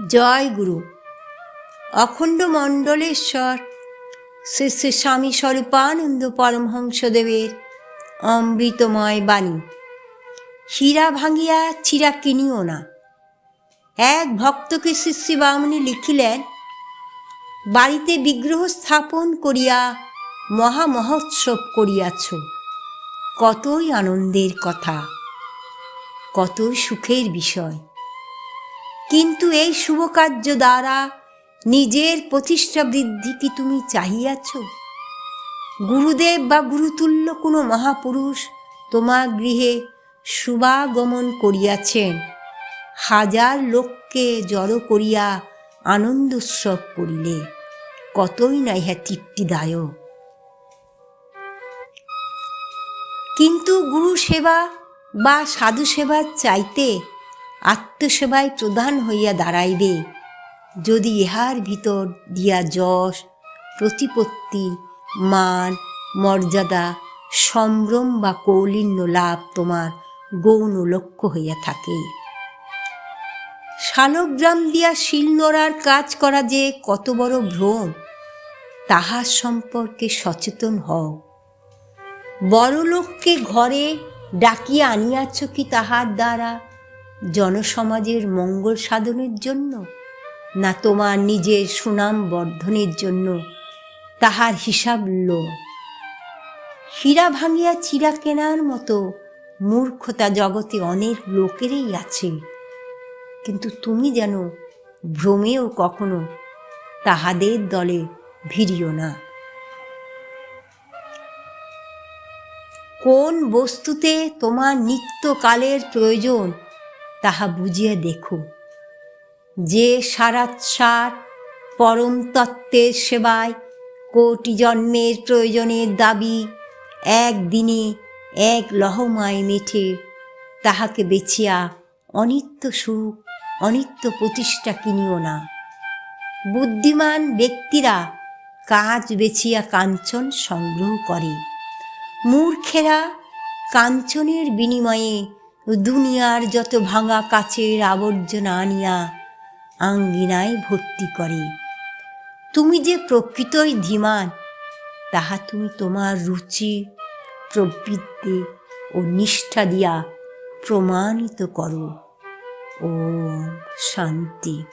জয় গুরু। অখণ্ড মণ্ডলেশ্বর, শ্রী শ্রী স্বামী স্বরূপানন্দ পরমহংসদেবের অমৃতময় বাণী। হীরা ভাঙিয়া চিরা কিনিও না। এক ভক্তকে শ্রী বামনি লিখিলেন, বাড়িতে বিগ্রহ স্থাপন করিয়া মহা মহোৎসব করিয়াছ। কতই আনন্দের কথা, কতই সুখের বিষয়। কিন্তু এই শুভ কার্য দ্বারা নিজের প্রতিষ্ঠা বৃদ্ধি কি তুমি চাহিয়াছ? গুরুদেব বা গুরুতুল্য কোনো মহাপুরুষ তোমার গৃহে শুভাগমন করিয়াছেন। হাজার লোককে জড়ো করিয়া আনন্দ উৎসব করিলে কতই না ইহা তৃপ্তিদায়ক। কিন্তু গুরু সেবা বা সাধু সেবার চাইতে আত্মসেবায় প্রধান হইয়া দাঁড়াইবে। যদি ইহার ভিতর দিয়া যশ, প্রতিপত্তি, মান, মর্যাদা, সম্ভ্রম বা কৌলিন্য লাভ তোমার গৌণ লক্ষ্য হইয়া থাকে। শালগ্রাম দিয়া শিলনোড়ার কাজ করা যে কত বড় ভ্রম তাহার সম্পর্কে সচেতন হও। বড়লোককে ঘরে ডাকিয়া আনিয়াছ কি তাহার দ্বারা? জনসমাজের মঙ্গল সাধনের জন্য না তোমার নিজের সুনাম বর্ধনের জন্য তাহার হিসাব লো। হীরা ভাঙিয়া চিরা কেনার মতো মূর্খতা জগতে অনেক লোকেরই আছে। কিন্তু তুমি যেন ভ্রমেও কখনো তাহাদের দলে ভিড়িও না। কোন বস্তুতে তোমার নিত্যকালের প্রয়োজন তাহা বুঝিয়া দেখো। যে সারাৎসার পরম তত্ত্বের সেবায় কোটি জন্মের প্রয়োজনের দাবি একদিনে এক লহমায় মেঠে, তাহাকে বেছিয়া অনিত্য সুখ, অনিত্য প্রতিষ্ঠা কিনিও না। বুদ্ধিমান ব্যক্তিরা কাজ বেছিয়া কাঞ্চন সংগ্রহ করে। মূর্খেরা কাঞ্চনের বিনিময়ে দুনিয়ার যত ভাঙা কাচের আবর্জনা আনিয়া আঙ্গিনায় ভর্তি করে। তুমি যে প্রকৃতই ধীমান, তাহা তুমি তোমার রুচি, প্রবৃত্তি ও নিষ্ঠা দিয়া প্রমাণিত করো। ও শান্তি।